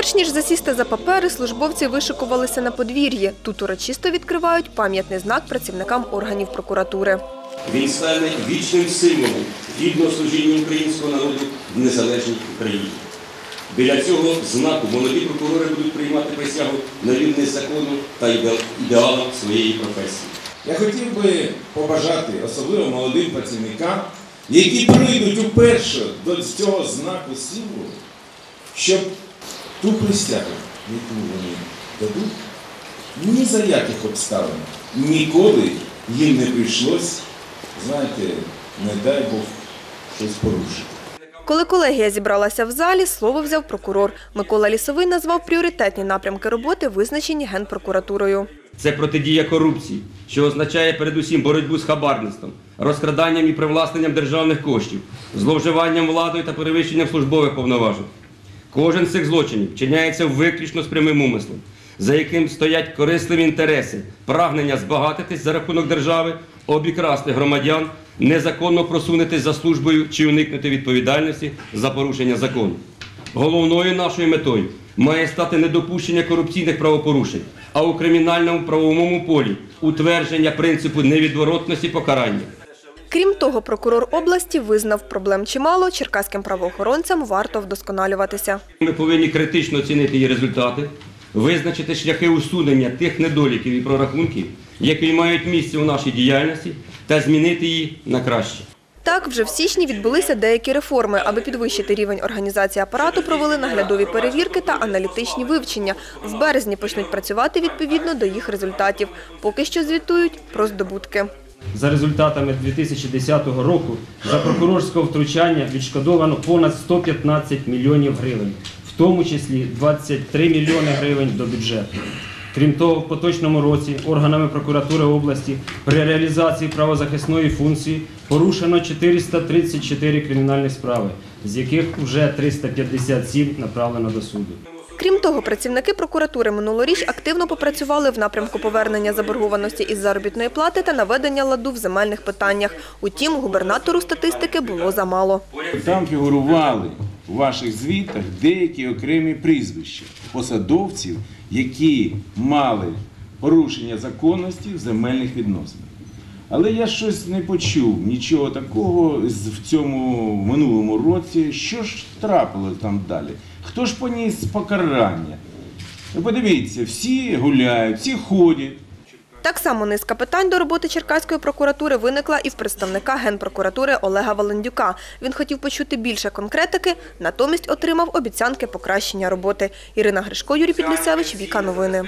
Перш ніж засісти за папери, службовці вишикувалися на подвір'ї. Тут урочисто відкривають пам'ятний знак працівникам органів прокуратури. Він стане вічним символом гідного служіння українського народу в незалежній Україні. Біля цього знаку молоді прокурори будуть приймати присягу на вірність закону та іде- ідеалам своєї професії. Я хотів би побажати, особливо молодим працівникам, які прийдуть уперше до цього знаку символу, щоб ту присягу, яку вони дадуть, ні за яких обставин ніколи їм не прийшлось, знаєте, не дай Бог, щось порушити. Коли колегія зібралася в залі, слово взяв прокурор. Микола Лісовий назвав пріоритетні напрямки роботи, визначені Генпрокуратурою. Це протидія корупції, що означає передусім боротьбу з хабарництвом, розкраданням і привласненням державних коштів, зловживанням владою та перевищенням службових повноважень. Кожен з цих злочинів вчиняється виключно з прямим умислом, за яким стоять корисливі інтереси, прагнення збагатитись за рахунок держави, обікрасти громадян, незаконно просунутись за службою чи уникнути відповідальності за порушення закону. Головною нашою метою має стати недопущення корупційних правопорушень, а у кримінальному правовому полі утвердження принципу невідворотності покарання. Крім того, прокурор області визнав проблем чимало, черкаським правоохоронцям варто вдосконалюватися. Ми повинні критично оцінити її результати, визначити шляхи усунення тих недоліків і прорахунків, які мають місце у нашій діяльності, та змінити її на краще. Так, вже в січні відбулися деякі реформи. Аби підвищити рівень організації апарату, провели наглядові перевірки та аналітичні вивчення. В березні почнуть працювати відповідно до їх результатів. Поки що звітують про здобутки. За результатами 2010 року за прокурорського втручання відшкодовано понад 115 мільйонів гривень, в тому числі 23 мільйони гривень до бюджету. Крім того, в поточному році органами прокуратури області при реалізації правозахисної функції порушено 434 кримінальні справи, з яких вже 357 направлено до суду. Крім того, працівники прокуратури минулоріч активно попрацювали в напрямку повернення заборгованості із заробітної плати та наведення ладу в земельних питаннях. Утім, губернатору статистики було замало. Там фігурували у ваших звітах деякі окремі прізвища посадовців, які мали порушення законності в земельних відносинах. Але я щось не почув нічого такого в цьому минулому році. Що ж трапилось там далі? Хто ж поніс покарання? Ви Подивіться, всі гуляють, всі ходять. Так само низка питань до роботи Черкаської прокуратури виникла і в представника Генпрокуратури Олега Валендюка. Він хотів почути більше конкретики, натомість отримав обіцянки покращення роботи. Ірина Гришко, Юрій Підлісевич, Віка Новини.